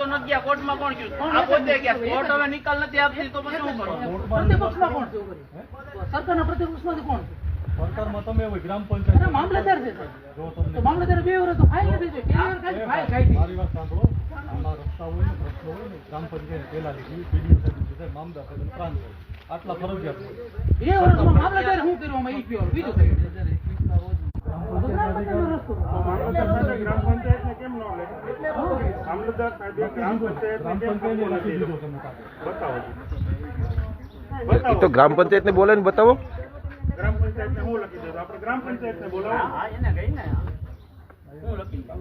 તો નથી ગયા કોર્ટમાં કોણ ગયું આ પોતે ગયા કોર્ટ હવે નિકાલ નથી આપતી તો પછી શું કરવું પ્રતિપક્ષમાં કોણ કરી? સરકારના પ્રતિપક્ષમાંથી કોણ? સરકારમાં તમે હોય ગ્રામ પંચાયત મામલતદાર છે સાહેબ. જો તમને તો મામલતદારે બે વર્ષ તો ફાઇલ નથી જોઈ. કેવી વાર કાઢી? ફાઇલ કાઢી. મારી વાત સાંભળો આમાં રસ્તા હોય ને પ્રશ્નો હોય ને ગ્રામ પંચાયત પહેલા લીધી બીડીઓ સાહેબ લીધા મામદાર સાહેબ પ્રાંત આટલા ફરજિયાત બે વર્ષમાં મામલતદારે શું કર્યું આમાં ઈ કયો? બીજું કયું? રસ્તો. ગ્રામ પંચાયતને કેમ ન લે મામલતદાર સાહેબે ગ્રામ પંચાયતને ગ્રામ કેમ પંચાયતે આપવું લખી નથી? દીધો તમે કાગળ. બતાવો એ તો બતાવો ગ્રામ પંચાયતને બોલે ને બતાવો ગ્રામ પંચાયતને હું લખી દઉં આપણે ગ્રામ પંચાયતને બોલાવો હા એને કઈ ને હું લખી દઉં.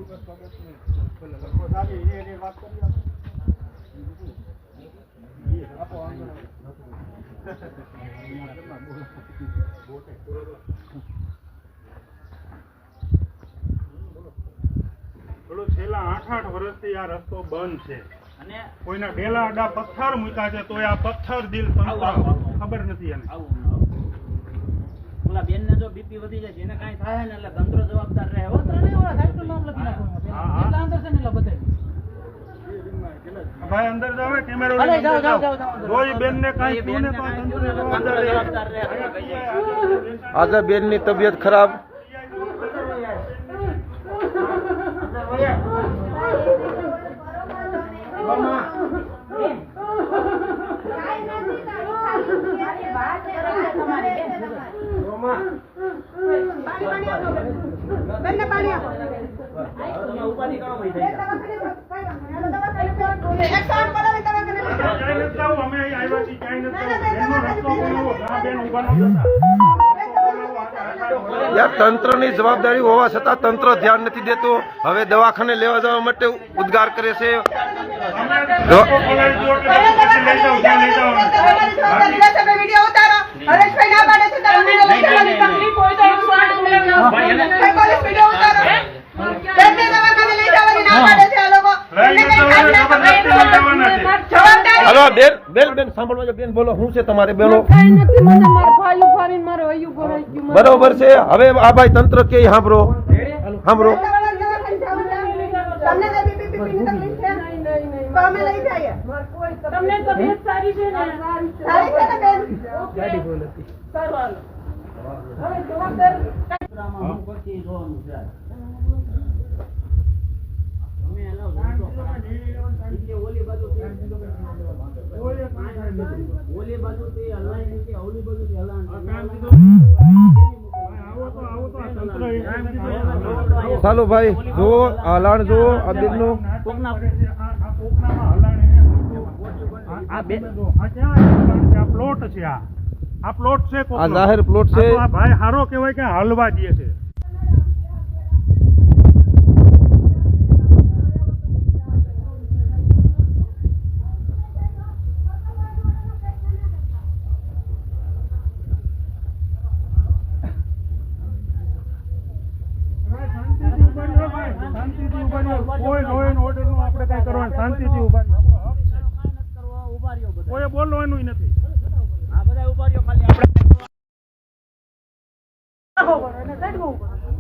પેલો છેલ્લા આઠ આઠ વર્ષથી આ રસ્તો બંધ છે અને કોઈના ડેલા અડા પથ્થર મૂક્યા છે તો આ પથ્થર દિલ ખબર નથી એને ઓલા બેન ને જો બીપી વધી જાય એને કાંઈ થાય ને એટલે તંત્ર જવાબદાર રહે હો. ને ઓલા હોય, સાહેબનું નામ લખી નાખો હા, હા. એટલા અંદર છે ને એટલે બધે ભાઈ અંદર જાવ કેમેરો અરે, જાવ જાવ જાવ જાઓ, જાઓ. જાઓ, જાઓ. જો ઈ બેનને એ કાંઈ થયું ને કાંઈ તંત્ર થયું ને તો અંદર જવાબદાર જવાબદાર રહે. આજે બેનની તબિયત ખરાબ તમે ઉપાધિ કરો ભાઈ થઈ જાય. ક્યાંય નથી જવું, અમે અહીં આવ્યા છીએ, ક્યાંય નથી જવું. બેનનો રસ્તો બોલાવો. આ બેન ઊભા ન થતા. રસ્તો બોલાવો, આ- આ- આ- યાર તંત્રની જવાબદારી હોવા છતાં તંત્ર ધ્યાન નથી દેતું. હવે દવાખાને લેવા જવા માટે ઉદ્ગાર કરે છે. અમે હલો બેન બેન બેન સાંભળવા જો, બેન બોલો શું છે તમારે બોલો? કાંઈ નથી મને મારા ભાઈ ઉપાડીને મારો હૈયું ભરાઈ ગયું મને. બરોબર છે હવે આ ભાઈ તંત્ર કે સાંભળો સાંભળો તમને તબિયત સારી છે ને? સારું હાલો. હવે જવાબદાર આમાં હું. પછી જોવાનું છે. અમે એનો રસ્તો ખરાબ. ઈ કે ઓલી બાજુથી ઓલી ઓલી. ચાલો ભાઈ જો હલાણ જો જુઓ આ બે-? આ પ્લોટ છે આ. આ પ્લોટ છે આ જાહેર પ્લોટ છે. ભાઈ હારો કહેવાય કે હલવા દે છે શાંતિથી ઊભા રહ્યો ભાઈ. શાંતિથી ઊભા રહ્યો. કોઈ લો એન્ડ ઓર્ડરનું આપણે કાંઈ કરવાનું શાંતિથી ઊભા રહ્યો. કોઈએ બોલવાનું નથી. આ બધા રહ્યો ખાલી આપણે રાખો પડે અને સાઈડમાં ઊભા રહો.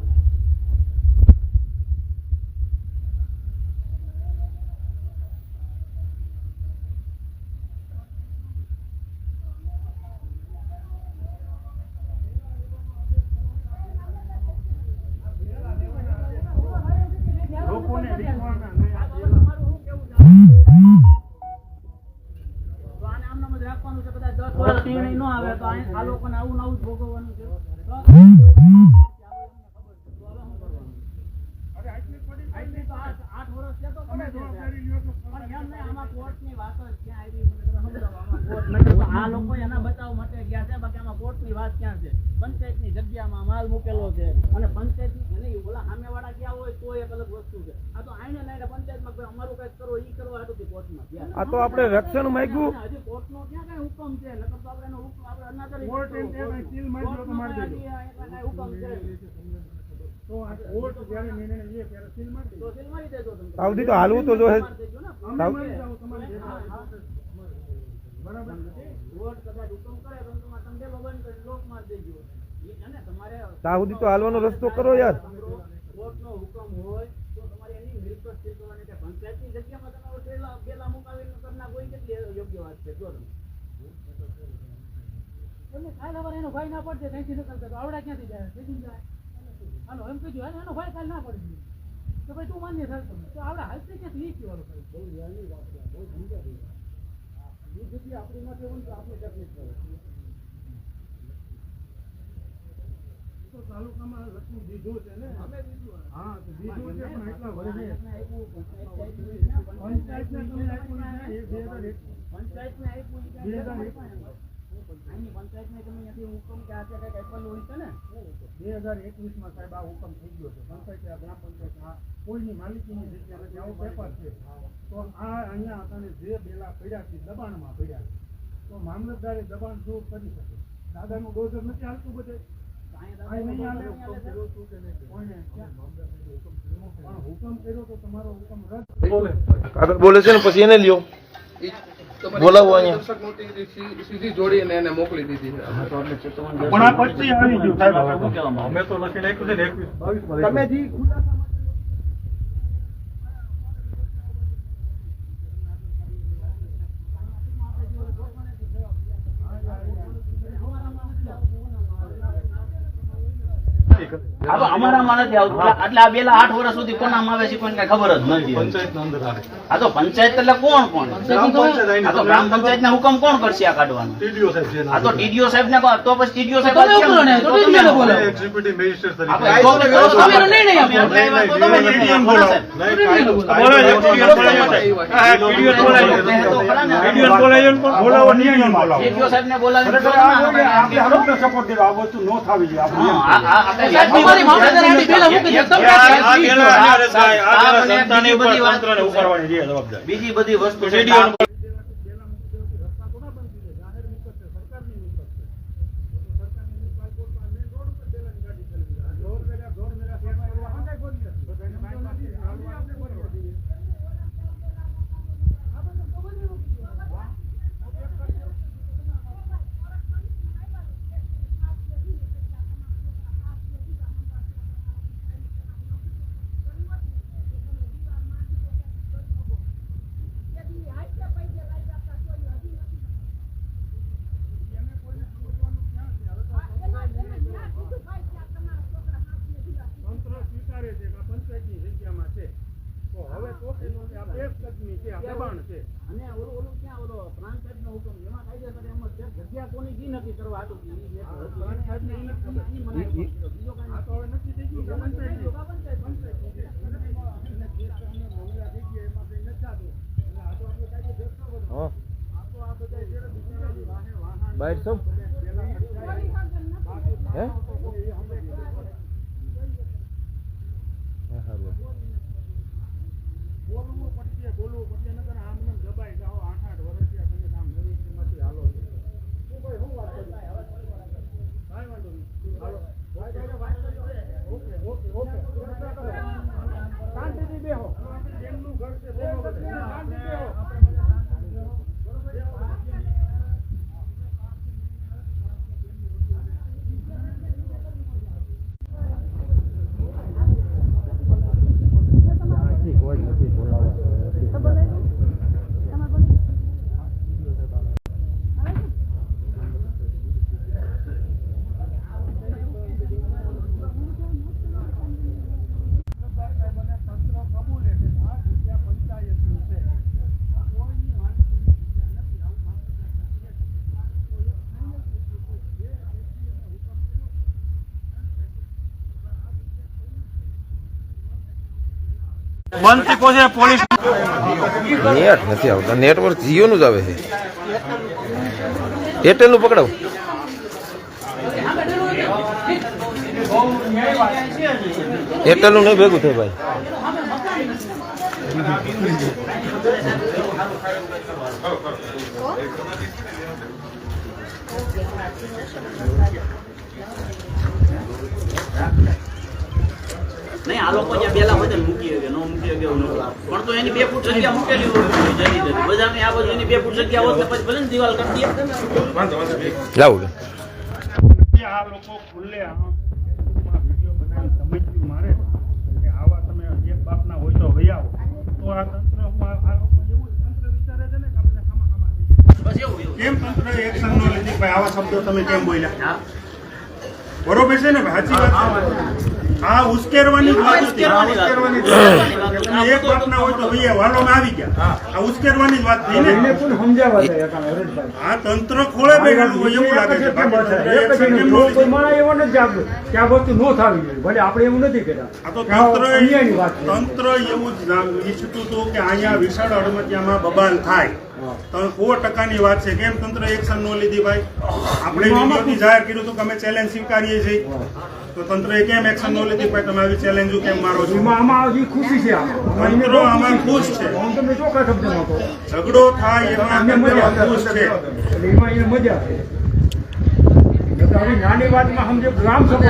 લોકોને રીઝવાના નહીં. તો આને આમ નામ જ રાખવાનું છે બધા દસ વર્ષ નિર્ણય ન આવે તો આ આ લોકોને આવું ને આવું જ ભોગવવાનું છે અરે આટલી પડી આટલી તો આઠ આઠ વર્ષ છે તો પડે છે. જવાબદારી લ્યો છો. પણ એમ નહીં, આમાં કોર્ટની વાત જ ક્યાં આવી મને તમે સમજાવો, આમાં કોર્ટ નથી. તો આ લોકો એના બચાવ માટે ગયા છે બાકી આમાં કોર્ટની વાત ક્યાં છે પંચાયતની જગ્યામાં માલ મૂકેલો છે અને પંચાયતની એને ઓલા ગયા હોય તો એક અલગ વસ્તુ છે. આ તો આઈને નાઈને પંચાયતમાં કોઈ અમારું કંઈક કરો ઈ કરવા હાટુથી કોર્ટમાં આ તો આપણે રક્ષણ માંગ્યું. હજી કોર્ટનો ક્યાં કાંઈ હુકમ છે? નકર તો આપણે હુકમ આપણે અનાદરી કોર્ટ એમ કે સીલ મારી તો મારી દેજો. કોર્ટનો કાંઈ કાંઈ હુકમ છે. તો આ કોર્ટ જ્યારે નિર્ણય લે ત્યારે સીલ મારી દેજો. સીલ મારી દેજો તમે. સાવધી તો હાલવું તો જો ને. હા. બરાબર કોર્ટ કદાચ હુકમ કરે તમે કરી લોક માર દેજો. ને તો હાલવાનો રસ્તો કરો યાર. કોર્ટનો હુકમ હોય તો તમારે એની મિલકત સીલ કરવાની. કે પંચાયતની જગ્યામાં તમારો ઠેલા બેલા મુકાવીને કરના કોઈ કેટલી યોગ્ય વાત છે? જો એમને કાલ સવારે એનો ભાઈ ના પડશે ત્યાંથી નીકળતા તો આવડા ક્યાંથી જાય? ભેગી જાય. હાલો એમ કીધું હાલો એનો ભાઈ કાલ ના પડશે. તો ભાઈ તું માન્ય થાય તમે તો આવડા હાલશે ક્યાંથી? ઈ વાળો ભાઈ. બહુ વહેલી વાત છે. બહુ સમજ્યા ભાઈ એ જગ્યા આપણી માટે તો આપણે તકલીફ પડે. તો તાલુકામાં લખી દીધું છે ને? અમે બીજું હા તો દીધું છે પણ એટલા વર્ષે પંચાયતને તમે આપ્યું છે. બે હજાર એક પંચાયતને આપ્યું બે હજાર એક. આની પંચાયતને તમે ત્યાંથી હુકમ કે આ તે કંઈક આપેલું હોય છે ને? બે હજાર એકવીસમાં સાહેબ આ હુકમ થઈ ગયો છે. પંચાયત આ ગ્રામ પંચાયત આ કોઈની માલિકીની જગ્યા નથી. આવો પેપર છે. તો આ અહીંયા આપણને જે બેલા પડ્યા છે દબાણમાં પડ્યા છે. તો મામલતદારે દબાણ દૂર કરી શકે? દાદાનું ડોઝર નથી હાલતું બધે. આગળ બોલે છે ને પછી એને લ્યો. બોલાવો અહીંયા. દર્શક નોટિસ સી- સીધી જોડીને એને મોકલી દીધી છે પણ આ પછી આવી ગયું. સાહેબ અમે તો લખીને આપ્યું છે ને એકવીસ બાવીસ તમે જે આ તો અમારામાં નથી આવતું એટલે આ બેલા આઠ વર્ષ સુધી કોનામાં આવે છે કોઈને ખબર જ નથી. પંચાયતના અંદર આવે આ તો પંચાયત એટલે કોણ કોણ? ગ્રામ પંચાયત આવીને આ તો ગ્રામ પંચાયત ના હુકમ કોણ કરશે આ કાઢવાનો? આ તો ટીડીઓ સાહેબ ને તો પછી ટીડીઓ સાહેબ બોલાવો બીજી બધી વસ્તુ છે. તંત્ર સ્વીકારે છે કે આ પંચાયતની જગ્યામાં છે તો હવે તો કે નો કે આ બે કદમી છે આ દબાણ છે અને ઓલું ઓલું ક્યાં ઓલો પ્રાંત સાહેબનો હુકમ એમાં કાયદેસર એમ જ છે જગ્યા કોની કી નક્કી કરવા હતું કે ઈ એક હતું. પ્રાંત સાહેબને ઈ નથી ખબર. ઈ મને ખબર છે. બીજો કાંઈ આ તો હવે નક્કી થઈ ગયું કે પંચાયતની. પંચાયતની છે. અને એમાં એને જે કારણે મોંઘા થઈ ગયા એમાં કંઈ નથી થતું. એટલે આ તો આપણે કાંઈ દેખાવ જ નથી. આ તો આ બધા જે બિચારા વાહે વાહન બહાર સૌ પેલા બાકી હે? બોલવું પડશે બોલવું પડશે નકર આમ ને આમ દબાઈ જાઓ આઠ આઠ વર્ષથી આ તમે આમ નવી શ્રીમતી હાલો છો. શું ભાઈ શું વાત કરી? કાંઈ વાંધો નહીં. હાલો. Okay, okay, okay. શાંતિથી બેહો. એમનું ઘર છે, બોલો બધું. શાંતિથી બેહો. સરદાર સાહેબને તંત્ર કબૂલે છે કે આ જગ્યા પંચાયતની છે. આ કોઈની માલિકીની જગ્યા નથી. આવું મામલતદાર સાહેબ કહે છે. તો એ final થઈ ગયું છે. જે વ્યક્તિએ હુકમ કર્યો નેટ નથી આવતા. નેટવર્ક જીઓ નું જ આવે છે. એરટેલનું પકડાવ. એરટેલનું નહીં ભેગું થાય ભાઈ. નહીં આ લોકો જ્યાં બેલા હોય ને મૂકી શકે નો મૂકી શકે એવું પણ તો એની બે ફૂટ જગ્યા મૂકેલી હોય જતી જતી બજારની આ બાજુ એની બે ફૂટ જગ્યા હોત ને પછી ભલે ને દિવાલ કરી દઈએ લાવું આ લોકો ખુલ્લે આમ વીડિયો બનાવી સમજ્યું મારે કે આવા તમે એક બાપના હોય તો વહી આવો. તો આ તંત્ર હું આ આ લોકો એવું તંત્ર વિચારે છે ને કે આપણે ખામા ખામા થઈ બસ એવું એવું. કેમ તંત્ર એક્શન નો લીધી આવા શબ્દો તમે કેમ બોલ્યા? બરોબર છે ને સાચી વાત આ ઉશ્કેરવાની જ વાત હતી. ઉશ્કેરવાની વાત. એક વાત ના હોય તો ભાઈ વાલોમાં આવી ગયા. આ ઉશ્કેરવાની જ વાત થઈ ને? આ તંત્ર ખોળે બેઠેલું હોય એવું લાગે છે. બાકી તંત્ર action કેમ ન લીધી? આપણે એવું નથી કર્યા. આ તો તંત્ર અન્યાયની વાત છે. તંત્ર એવું જ ઈચ્છતું હતું કે અહીંયા વિશાળ અડમતિયામાં બબાલ થાય. સો ટકાની વાત છે. કેમ તંત્ર એક્શન ન લીધી ભાઈ? આપણે જાહેર કર્યું હતું કે અમે ચેલેન્જ સ્વીકારીએ છીએ. તો તંત્રએ કેમ એક્શન ન લીધી ભાઈ? તમે આવી ચેલેન્જ કેમ મારો છો? એમાં આમાં હજી ખુશી છે આમાં. આમાં ખુશ છે. હું ચોખ્ખા શબ્દમાં ઝઘડો થાય એમાં તંત્ર ખુશ છે. એમાં એને મજા આવે નાની વાતમાં સમજો ગ્રામ સભા.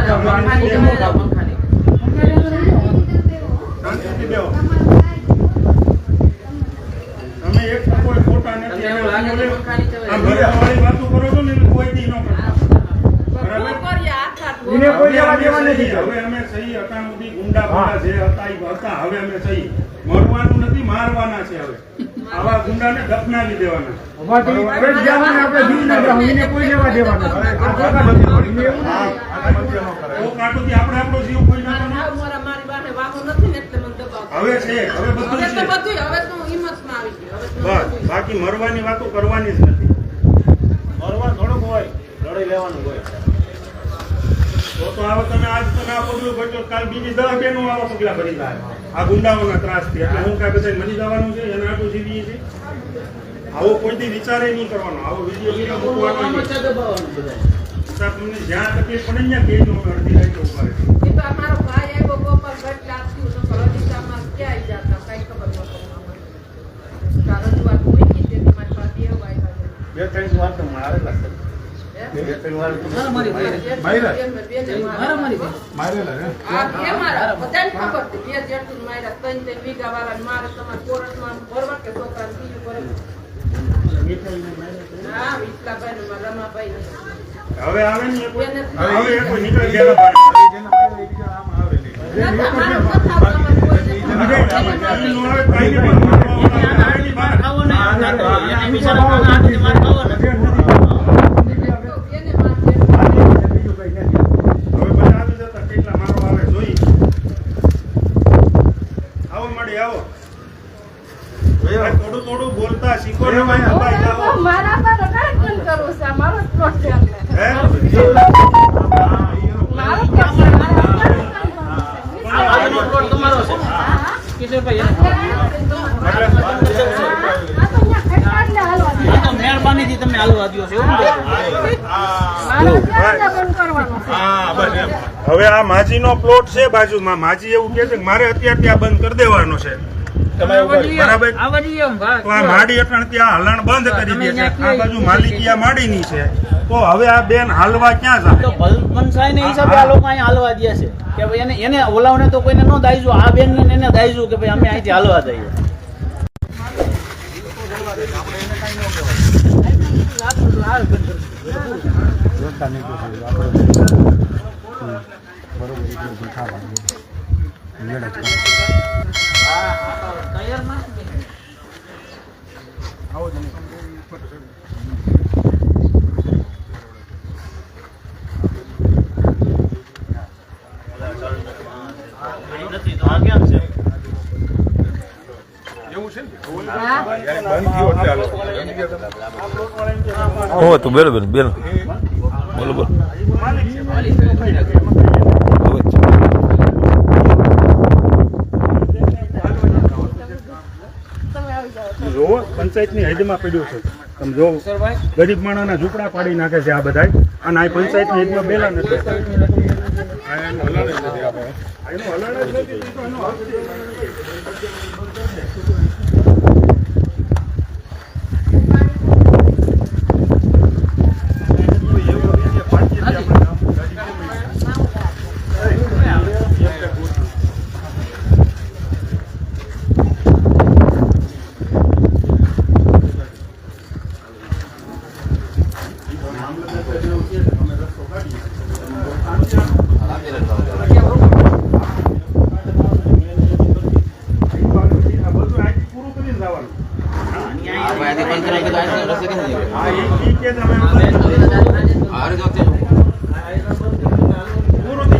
તમે એક મરવાનું નથી મારવાના છે હવે. આવા દફનાવી દેવાના. જીવ ના જાવ, એને કોઈ લેવા દેવા નથી. આ ચોખ્ખા શબ્દમાં. એને એવું હા. નથી. તો કાંટોથી આપણે આપણો જીવ કોઈ ના કરે. હવે છે હવે બધું બાકી મરવાની વાતો કરવાની જ નથી મરવા થોડુંક હોય લડી લેવાનું હોય તો તો હવે તમે આજ તમે આ પગલું ભરજો કાલ બીજી દસ બેનો આવા પગલા ભરી જાય આ ગુંડાઓના ત્રાસથી એટલે હું કાંઈ બધા મરી જવાનું છે એના આટલું જીવીએ છીએ આવો કોઈ દી વિચારે નહીં કરવાનો આવો વીડિયો વીડિયો મૂકવાનો આમાં નહીં છે દબાવવાનું બધાય. સાહેબ, તમને જ્યાં તકલીફ પડે ત્યાં કે જો અડધી રાતે ઊભા રહે બે ત્રણ વાર તો મારેલા છે. બે ત્રણ વાર તો મારામારી થઈ. મારામારી થઈ. મારેલા ને આ એ મારા બધાને ખબર છે બે જેટલું માર્યા ત્રણ ત્રણ વીઘા વાળાને મારે તમારે કોરસમાં ભરવા કે મારા રમાભાઈ ને. હવે આવે ને હવે નીકળી એક આમ આવે નો ને ના તો. એને બિચારાના હાથથી માર ખાવો ને. એને મારજે. બીજું કંઈ નથી. હવે બધા આવી જતા કેટલા મારો આવે જોઈ આવો મળી આવો ભાઈ, થોડું થોડું બોલતા શીખો ને ભાઈ, દબાઈ જાઓ. મારા પર કાંઈ પણ કરવું છે મારો જ પ્લોટ છે એટલે. હે? મારો જ પ્લોટ છે. મારા પર કાંઈ પણ કરવું છે. આ બાજુનો પ્લોટ તમારો છે. કિશોરભાઈ, એનો. આ તો અહીંયા ખટકા એટલે હાલવા દે. આ તો મહેરબાનીથી તમે હાલવા દ્યો છો એવું ને? મારો ધ્યાન બંધ કરવાનો છે. હવે આ માજીનો પ્લોટ છે બાજુમાં. માજી એવું કહે છે કે મારે અત્યારે ત્યાં બંધ કરી દેવાનો છે. બરાબર? તો આ માડી અટણ ત્યાં હલણ બંધ કરી દે છે. આ બાજુ માલિકી આ માડીની છે. તો હવે આ બેન હાલવા ક્યાં જાય? તો ભલ હિસાબે આ લોકો અહીંયા હાલવા દે છે. કે ભાઈ એને એને ઓલાવને તો કોઈને ન દાઈજો આ બેન ને એને દાઈજો કે ભાઈ અમે અહીંથી હાલવા દઈએ. કેમ છે હો તું બેલો બેલો બેલો. બોલો બોલો જોવો પંચાયતની હદમાં પડ્યો છે. તમે જો ગરીબ માણસના ઝૂંપડા પાડી નાખે છે આ બધાય. અને આ પંચાયતની હદમાં બેલા નથી હા એ ઈ કે તમે પૂરું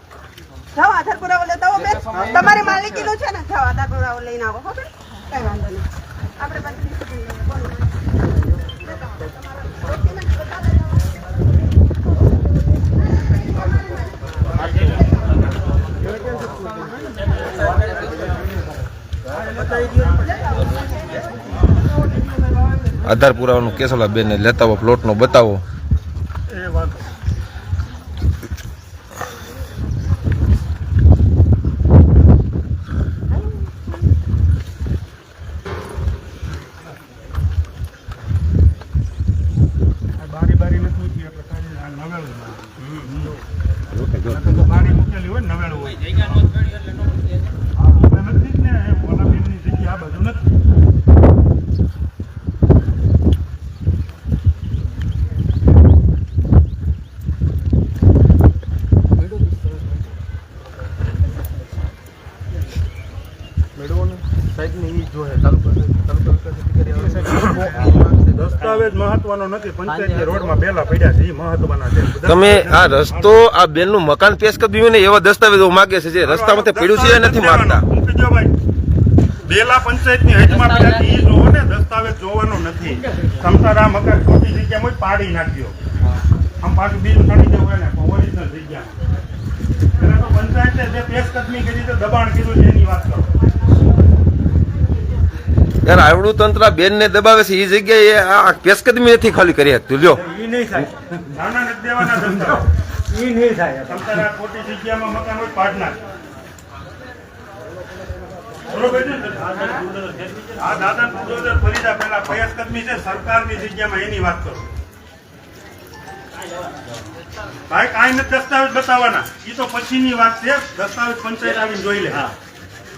જાઓ આધાર પુરાવો લેતા હો બેન. તમારી માલિકીનું છે. ને જાઓ આધાર પુરાવો લઈને આવો હો બેન. કઈ વાંધો નહીં. આપણે આવો. આવો. આધાર પુરાવાનું કેસોલા બેન લેતા આવો પ્લોટનો બતાવો. એ વાત આ બારી બારી નથી મૂકી આપણે ખાલી આ નવેલું નકર તો બારી મૂકેલી હોય ને નવેલું હોય હા, આપણે નથી જ ને એ ઓલા બેનની જગ્યા આ બાજુ નથી દસ્તાવેજ મહત્વનો નથી પંચાયતની રોડમાં બેલા પડ્યા છે એ મહત્વના છે તમે આ રસ્તો આ બેનનું મકાન પેશ કરી દીધું ને એવા દસ્તાવેજો માગે છે જે રસ્તામાંથી પડ્યું છે એ નથી માગતા. પડ્યા જોવો ને દસ્તાવેજ જોવાનો નથી. તમતાર આ મકાન ખોટી જગ્યામાં પાડી નાખ્યો. આમ પાછું બીજું કાઢી દેવું એને ઓરિજિનલ જગ્યા. તો પંચાયતે જે પેશકદમી કરી તો દબાણ કીધું છે એની વાત કરો. યાર આવડું તંત્ર બેન બેનને દબાવે છે એ જગ્યાએ આ પેશકદમી નથી ખાલી કરી શકતું. ને? છે સરકારની જગ્યામાં એની વાત કરો. ભાઈ કાંઈ નથી દસ્તાવેજ બતાવવાના. એ તો પછીની વાત છે. દસ્તાવેજ પંચાયત આવીને જોઈ લે.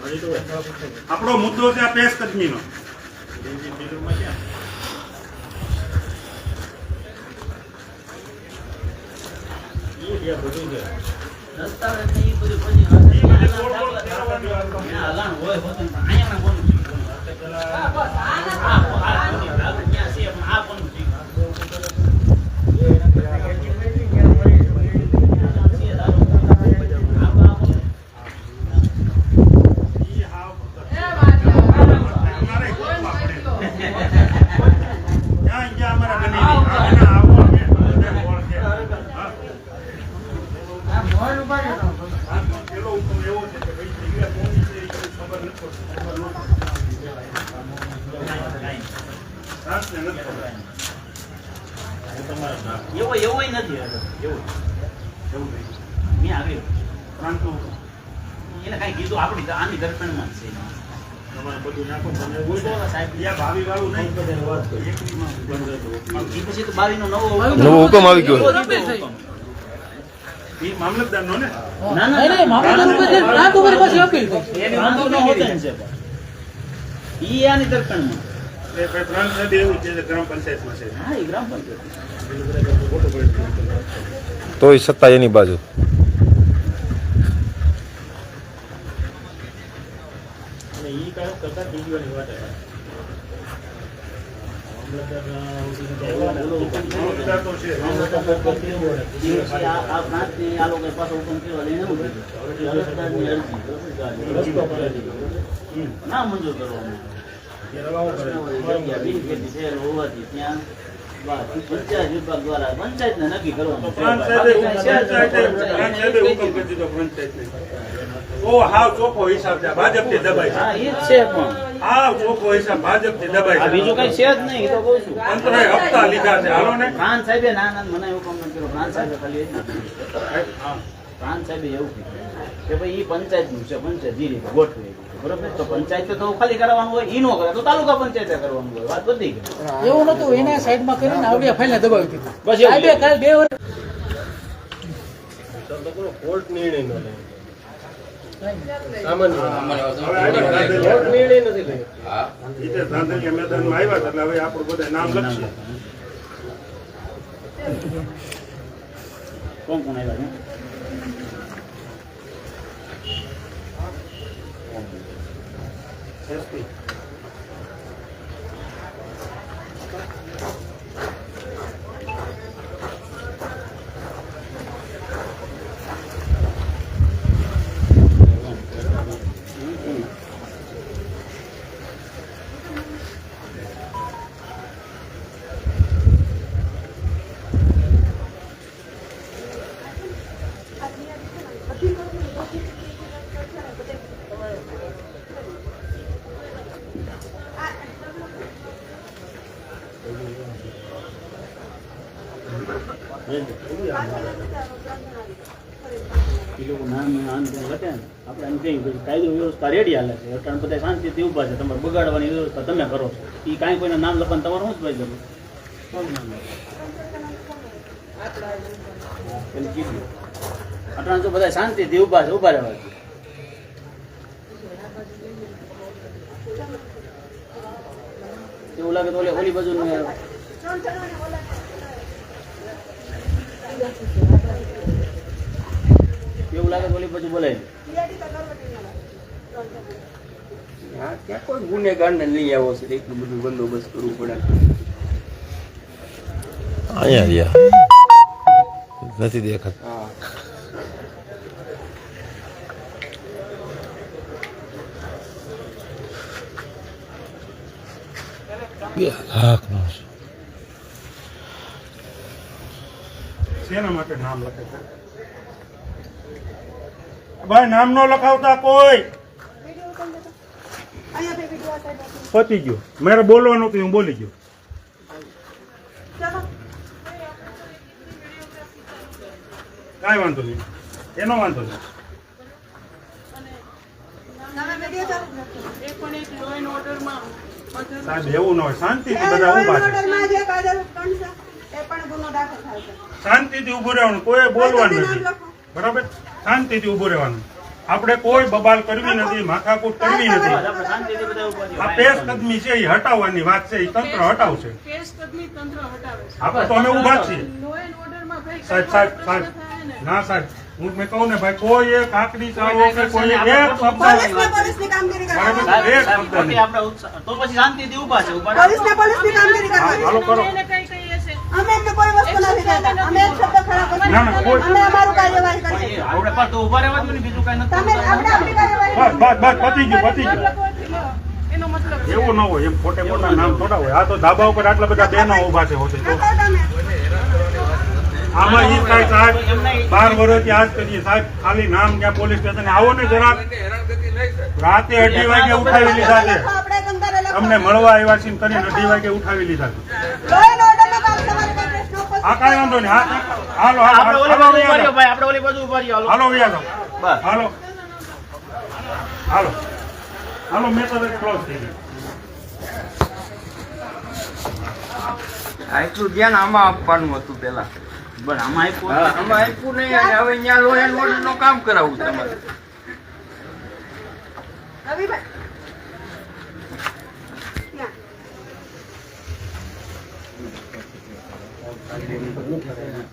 આપણો મુદ્દો છે આ પેશ કદમીનો આ ને ઈ બધું પછી ત્યાં હલાણ હોય હોતું પણ અહીંયા ના કોનું શીખવું? આ બસ, આ કોની આપણે ત્યાં છે પણ આ કોનું શીખવું? ઈ હાવ અમારે કોર્ટમાં પડે. ત્યાં ગયા અમારા બની આને આવો અમે બધે ઓળખે. હા. આ પેલો હુકમ એવો છે કે ભાઈ જગ્યા કોની છે એ કોઈ ખબર નથી પડતી. ખબર નથી પડતી. રાતને નથી ખબર. એવો એવોય નથી હતો. એવું એવું. મેં આવ્યો. પરંતુ એને કાંઈ કીધું આપણી આની દર્પણમાં જ છે. તમારે બધું નાખો તમે એવું છે. ત્યાં ભાવિ વાળું નહીં. એકલીમાં બંધ હતું. ઈ પછી તો બાવીનો નવો નવો હુકમ આવી ગયો. ઈ મામલતદારનો ને? ના નહીં, નહીં, મામલતદાર ઉપર ના તો અપીલ થઈ. એની વાંધો ન હોતો ને. ઈ આની દર્પણમાં એ ભાઈ એવું છે ગ્રામ પંચાયતમાં છે. હા એ ગ્રામ પંચાયત તોય સત્તા એની બાજુ. ના મંજૂર કરવાનું પંચાયત પંચાયતે બીજું કઈ છે જ નહીં તો કહું છું. હપ્તા લીધા છે. હાલો ને. પ્રાંત સાહેબે ના ના મને એવું કામ નથી કર્યું. પ્રાંત સાહેબે ખાલી સાહેબે એવું કીધું. કે ભાઈ એ પંચાયતનું છે. પંચાયત જે ગોઠવે. બરોબર? તો પંચાયત તો ખાલી કરાવવાનું હોય ઈ નો કરે. તો તાલુકા પંચાયત કરવાનું હોય. વાત બધી એવું નતું એના સાઈડમાં કરીને આવડિયા ફાઇલને દબાવી દીધું. બસ એવું કાલ બે વર્ષ હા. ઈ ધાંધલિયા મેદાનમાં આવ્યા એટલે હવે આપણું બધા નામ લખશે. કોણ કોણ આવ્યા છે એસપી એ લોકો નામ આમ તેમ લખે ને આપણે એમ કહીએ કે વ્યવસ્થા રેડી હાલે છે. અટાણ બધા શાંતિથી ઊભા છે. તમારે બગાડવાની વ્યવસ્થા તમે કરો છો. એ કાંઈ કોઈના નામ લખવાનું તમારું શું જ ભાઈ જરૂર? કીધું. અટાણ તો બધા શાંતિથી ઊભા છે, ઊભા રહેવા છે એવું લાગે તો ઓલી ઓલી બાજુ એવું લાગે તો ઓલી બાજુ બોલાય. હા ત્યાં કોઈ ગુનેગાર લઈ આવો છે. એટલું બધું બંદોબસ્ત કરવું પડે. અહીંયા રહ્યા. નથી દેખાતું. હા. બે શેના માટે નામ લખે છે? ભાઈ નામ નો લખાવતા કોઈ અહીંયા બે વીડિયો સાહેબ આપી. પતી ગયું. મારે બોલવાનું હતું હું બોલી ગયો. કાંઈ વાંધો નહીં. એનો વાંધો નહીં. સાહેબ એવું ન હોય. શાંતિથી બધા ઊભા છે. શાંતિથી ઊભું રહેવાનું. કોઈ બોલવાનું નથી. બરાબર? શાંતિથી ઊભું રહેવાનું. આપણે કોઈ બબાલ કરવી નથી માથાકૂટ કરવી નથી. આ પેશકદમી છે એ હટાવવાની વાત છે એ તંત્ર હટાવશે. આપણે તો અમે ઊભા છીએ. સાહેબ સાહેબ સાહેબ. ના. સાહેબ. હું મેં કહું ને ભાઈ કોઈ એક આકડી ચાલો કે કોઈ એક શબ્દ? એક તો પછી શાંતિથી છે હાલો કરો અમે એમને કોઈ વસ્તુ નથી કહેતા અમે એક શબ્દ ખરાબ અમે અમારું કાર્યવાહી કરીએ આપણે પર તો ઊભા રહેવા દો ને, બીજું કાઈ નથી તમે આપણે આપણી કાર્યવાહી બસ બસ બસ પતી ગયું પતી ગયું. એવું ન હોય એમ ખોટે ખોટા નામ થોડા હોય. આ તો ધાબા ઉપર આટલા બધા બહેનો ઊભા છે હોતે તો આમાં ઈ કઈ સાહેબ બાર વર્ષથી આજ કરીએ સાહેબ ખાલી નામ ક્યાં પોલીસ સ્ટેશન? આવો ને જરાક રાતે અઢી વાગે ઉઠાવી લીધા છે. તમને અમને મળવા આવ્યા છીએ કરીને અઢી વાગે ઉઠાવી લીધા છે. આ કાંઈ વાંધો નહીં. હા હાલો હાલો આપણે ઓલી બાજુ ઊભા રહ્યો ભાઈ આપણે ઓલી બાજુ ઊભા રહ્યો હાલો. હાલો વ્યા જાઓ. બસ. હાલો. હાલો. હાલો મેં તો ક્લોઝ થઈ ગયું. આટલું ધ્યાન આમાં આપવાનું હતું પેલા બસ આમાં આપ્યું હા, આમાં આપ્યું નહીં અને હવે અહીંયા લો એન્ડ ઓર્ડરનું કામ કરાવવું તમારે રવિભાઈ ત્યાં. ભાજપનું પ્રેશર છે ઉપરથી દબાણ હોય ને એટલે એને આવું કરે આ લોકો ઈ આવી સમજે કે આ ખોટું ન્યાય આ અન્યાય જ કરી છે અરે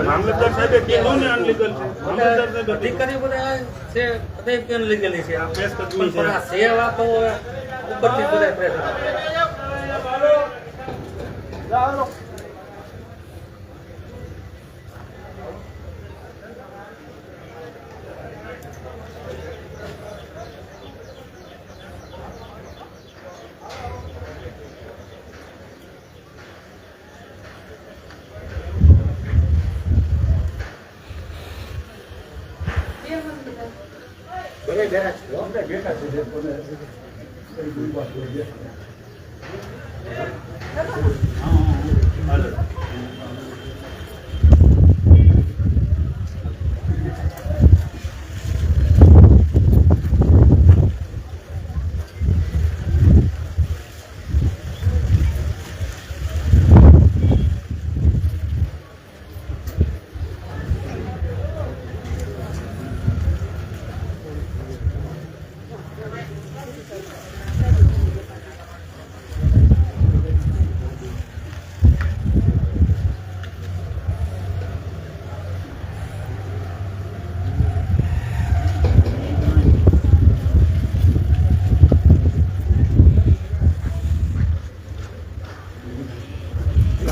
મામલતદાર સાહેબે કીધું ને અનલીગલ છે મામલતદાર અધિકારી બધા છે કેમ લીગલી છે આ પ્રેસ કરવી છે સેવા તો ઉપરથી પ્રેશર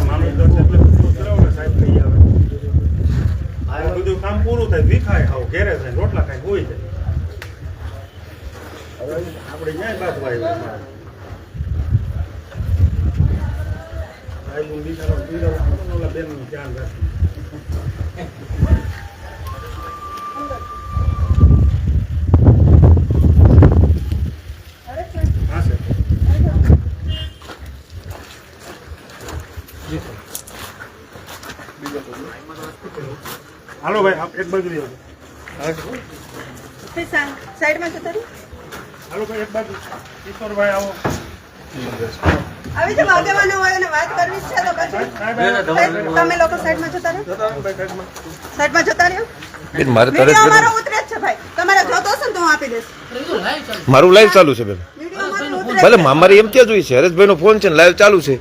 મામલતદાર સાહેબ બધું કરાવો ને સાહેબ લઈ આવે આ બધું કામ પૂરું થાય વિખાય હાવ ઘેરે થાય રોટલા ખાય હોઈ જાય હવે આપણે ન્યાય બાદ વાય સાહેબ હું બિચારો બીજા ઓલા બેનનું ધ્યાન રાખી હા સર હાલો ભાઈ આપ એક બાજુ સાઈડમાં જતો હાલો ભાઈ એક બાજુ. ઈશ્વરભાઈ આવો. આવી જાઓ આગેવાનો હોય અને વાત કરવી છે તો પછી તમે લોકો સાઈડમાં જતા રહો. સાઈડમાં. જતા રહ્યો બેન મારે તરત અમારો ઉતરે છે ભાઈ. તમારે જોતો હશે તો હું આપી દઈશ. મારું લાઈવ ચાલુ છે બેન. ભલે મારી એમ ક્યાં જોઈ છે? હરેશભાઈ નો ફોન છે લાઈવ ચાલુ છે.